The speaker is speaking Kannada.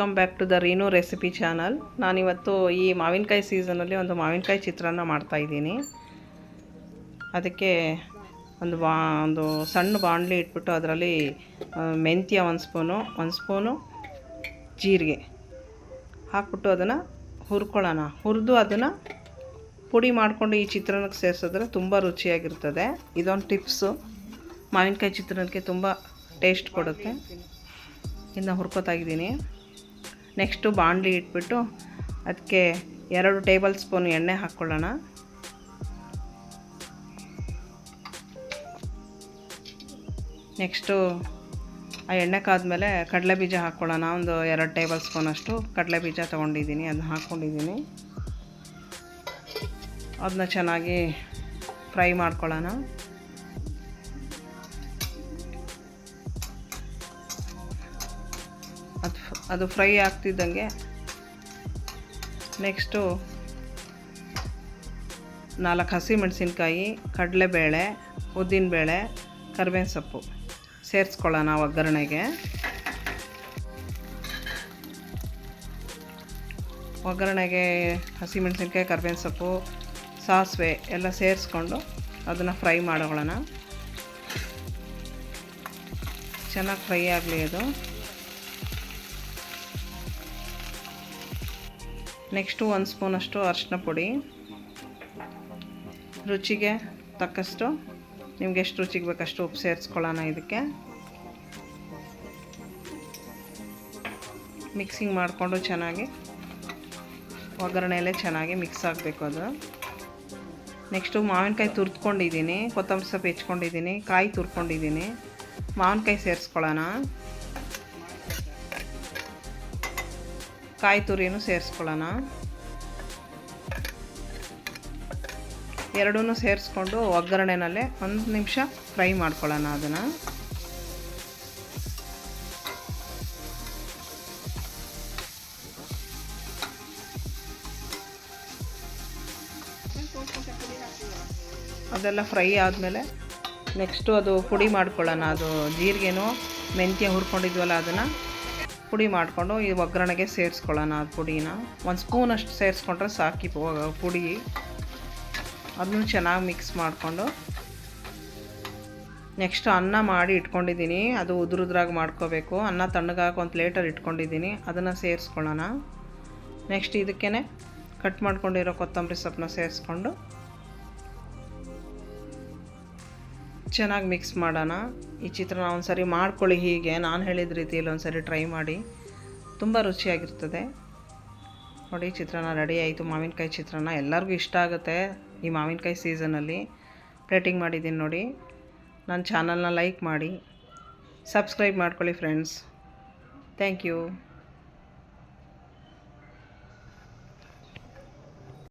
Welcome back to the Reenu recipe channel ನಾನಿವತ್ತು ಈ ಮಾವಿನಕಾಯಿ ಸೀಸನಲ್ಲಿ ಒಂದು ಮಾವಿನಕಾಯಿ ಚಿತ್ರಾನ್ನ ಮಾಡ್ತಾಯಿದ್ದೀನಿ ಅದಕ್ಕೆ ಒಂದು ಬಾ, ಒಂದು ಸಣ್ಣ ಬಾಣಲಿ ಇಟ್ಬಿಟ್ಟು ಅದರಲ್ಲಿ ಮೆಂತ್ಯ ಒಂದು ಸ್ಪೂನು ಒಂದು ಸ್ಪೂನು ಜೀರಿಗೆ ಹಾಕ್ಬಿಟ್ಟು ಅದನ್ನು ಹುರ್ಕೊಳ್ಳೋಣ. ಹುರಿದು ಅದನ್ನು ಪುಡಿ ಮಾಡಿಕೊಂಡು ಈ ಚಿತ್ರಾನ್ನಕ್ಕೆ ಸೇರಿಸಿದ್ರೆ ತುಂಬ ರುಚಿಯಾಗಿರ್ತದೆ. ಇದೊಂದು ಟಿಪ್ಸು. ಮಾವಿನಕಾಯಿ ಚಿತ್ರಾನ್ನಕ್ಕೆ ತುಂಬ ಟೇಸ್ಟ್ ಕೊಡುತ್ತೆ. ಇನ್ನು ಹುರ್ಕೋತಾ ಇದ್ದೀನಿ. ನೆಕ್ಸ್ಟು ಬಾಣಲಿ ಇಟ್ಬಿಟ್ಟು ಅದಕ್ಕೆ ಎರಡು ಟೇಬಲ್ ಸ್ಪೂನ್ ಎಣ್ಣೆ ಹಾಕ್ಕೊಳ್ಳೋಣ. ನೆಕ್ಸ್ಟು ಆ ಎಣ್ಣೆ ಕಾದ್ಮೇಲೆ ಕಡಲೆ ಬೀಜ ಹಾಕ್ಕೊಳ್ಳೋಣ. ಒಂದು ಎರಡು ಟೇಬಲ್ ಸ್ಪೂನಷ್ಟು ಕಡಲೆ ಬೀಜ ತೊಗೊಂಡಿದ್ದೀನಿ, ಅದನ್ನ ಹಾಕ್ಕೊಂಡಿದ್ದೀನಿ. ಅದನ್ನ ಚೆನ್ನಾಗಿ ಫ್ರೈ ಮಾಡ್ಕೊಳ್ಳೋಣ. ಅದು ಅದು ಫ್ರೈ ಆಗ್ತಿದ್ದಂಗೆ ನೆಕ್ಸ್ಟು ನಾಲ್ಕು ಹಸಿ ಮೆಣಸಿನ್ಕಾಯಿ ಕಡಲೆಬೇಳೆ, ಉದ್ದಿನಬೇಳೆ ಕರಿಬೇವಿನ ಸೊಪ್ಪು ಸೇರಿಸ್ಕೊಳ್ಳೋಣ ಒಗ್ಗರಣೆಗೆ. ಒಗ್ಗರಣೆಗೆ ಹಸಿ ಮೆಣಸಿನ್ಕಾಯಿ ಕರಿಬೇವಿನ ಸೊಪ್ಪು ಸಾಸಿವೆ ಎಲ್ಲ ಸೇರಿಸ್ಕೊಂಡು ಅದನ್ನು ಫ್ರೈ ಮಾಡೋಣ ಚೆನ್ನಾಗಿ ಫ್ರೈ ಆಗಲಿ ಅದು. ನೆಕ್ಸ್ಟು ಒಂದು ಸ್ಪೂನಷ್ಟು ಅರಿಶಿನ ಪುಡಿ. ರುಚಿಗೆ ತಕ್ಕಷ್ಟು, ನಿಮ್ಗೆ ಎಷ್ಟು ರುಚಿಗೆ ಬೇಕಷ್ಟು ಉಪ್ಪು ಸೇರಿಸ್ಕೊಳ್ಳೋಣ ಇದಕ್ಕೆ. ಮಿಕ್ಸಿಂಗ್ ಮಾಡಿಕೊಂಡು ಚೆನ್ನಾಗಿ ಒಗ್ಗರಣೆಯಲ್ಲೇ ಚೆನ್ನಾಗಿ ಮಿಕ್ಸ್ ಆಗಬೇಕು ಅದು. ನೆಕ್ಸ್ಟು ಮಾವಿನಕಾಯಿ ತುರ್ದ್ಕೊಂಡಿದ್ದೀನಿ, ಕೊತ್ತಂಬರಿ ಸೊಪ್ಪು ಹೆಚ್ಕೊಂಡಿದ್ದೀನಿ, ಕಾಯಿ ತುರ್ಕೊಂಡಿದ್ದೀನಿ. ಮಾವಿನಕಾಯಿ ಸೇರಿಸ್ಕೊಳ್ಳೋಣ. ಕಾಯಿ ತುರಿನೂ ಸೇರಿಸ್ಕೊಳ್ಳೋಣ. ಎರಡೂ ಸೇರಿಸ್ಕೊಂಡು ಒಗ್ಗರಣೆನಲ್ಲೇ ಒಂದು ನಿಮಿಷ ಫ್ರೈ ಮಾಡ್ಕೊಳ್ಳೋಣ ಅದನ್ನು. ಅದೆಲ್ಲ ಫ್ರೈ ಆದಮೇಲೆ ನೆಕ್ಸ್ಟು ಅದು ಪುಡಿ ಮಾಡ್ಕೊಳ್ಳೋಣ. ಅದು ಜೀರಿಗೆನೂ ಮೆಂತ್ಯ ಹುರ್ಕೊಂಡಿದ್ವಲ್ಲ ಅದನ್ನು. ಪುಡಿ ಮಾಡಿಕೊಂಡು ಈ ಒಗ್ಗರಣೆಗೆ ಸೇರಿಸ್ಕೊಳ್ಳೋಣ ಅದು ಪುಡಿನ. ಒಂದು ಸ್ಪೂನ್ ಅಷ್ಟು ಸೇರಿಸ್ಕೊಂಡ್ರೆ ಸಾಕಿ ಪುಡಿ. ಅದನ್ನು ಚೆನ್ನಾಗಿ ಮಿಕ್ಸ್ ಮಾಡಿಕೊಂಡು. ನೆಕ್ಸ್ಟ್ ಅನ್ನ ಮಾಡಿ ಇಟ್ಕೊಂಡಿದ್ದೀನಿ. ಅದು ಉದುರುದ್ರಾಗಿ ಮಾಡ್ಕೋಬೇಕು. ಅನ್ನ ತಣ್ಣಗಾಕಿ ಒಂದು ಪ್ಲೇಟಲ್ಲಿ ಇಟ್ಕೊಂಡಿದ್ದೀನಿ. ಅದನ್ನು ಸೇರಿಸ್ಕೊಳ್ಳೋಣ. ನೆಕ್ಸ್ಟ್ ಇದಕ್ಕೇ ಕಟ್ ಮಾಡ್ಕೊಂಡಿರೋ ಕೊತ್ತಂಬರಿ ಸೊಪ್ಪನ್ನ ಸೇರಿಸ್ಕೊಂಡು ಚೆನ್ನಾಗಿ ಮಿಕ್ಸ್ ಮಾಡೋಣ. ಈ ಚಿತ್ರನ ಒಂದು ಸಾರಿ ಮಾಡ್ಕೊಳ್ಳಿ ಹೀಗೆ. ನಾನು ಹೇಳಿದ ರೀತಿಯಲ್ಲಿ ಒಂದು ಟ್ರೈ ಮಾಡಿ. ತುಂಬ ರುಚಿಯಾಗಿರ್ತದೆ. ನೋಡಿ ಚಿತ್ರಾನ್ನ ರೆಡಿ ಆಯಿತು. ಮಾವಿನಕಾಯಿ ಚಿತ್ರಾನ್ನ ಎಲ್ಲರಿಗೂ ಇಷ್ಟ ಆಗುತ್ತೆ ಈ ಮಾವಿನಕಾಯಿ ಸೀಸನಲ್ಲಿ ಪ್ಲೇಟಿಂಗ್ ಮಾಡಿದ್ದೀನಿ ನೋಡಿ. ನನ್ನ ಚಾನಲ್ನ ಲೈಕ್ ಮಾಡಿ. ಸಬ್ಸ್ಕ್ರೈಬ್ ಮಾಡ್ಕೊಳ್ಳಿ ಫ್ರೆಂಡ್ಸ್ ಥ್ಯಾಂಕ್ ಯು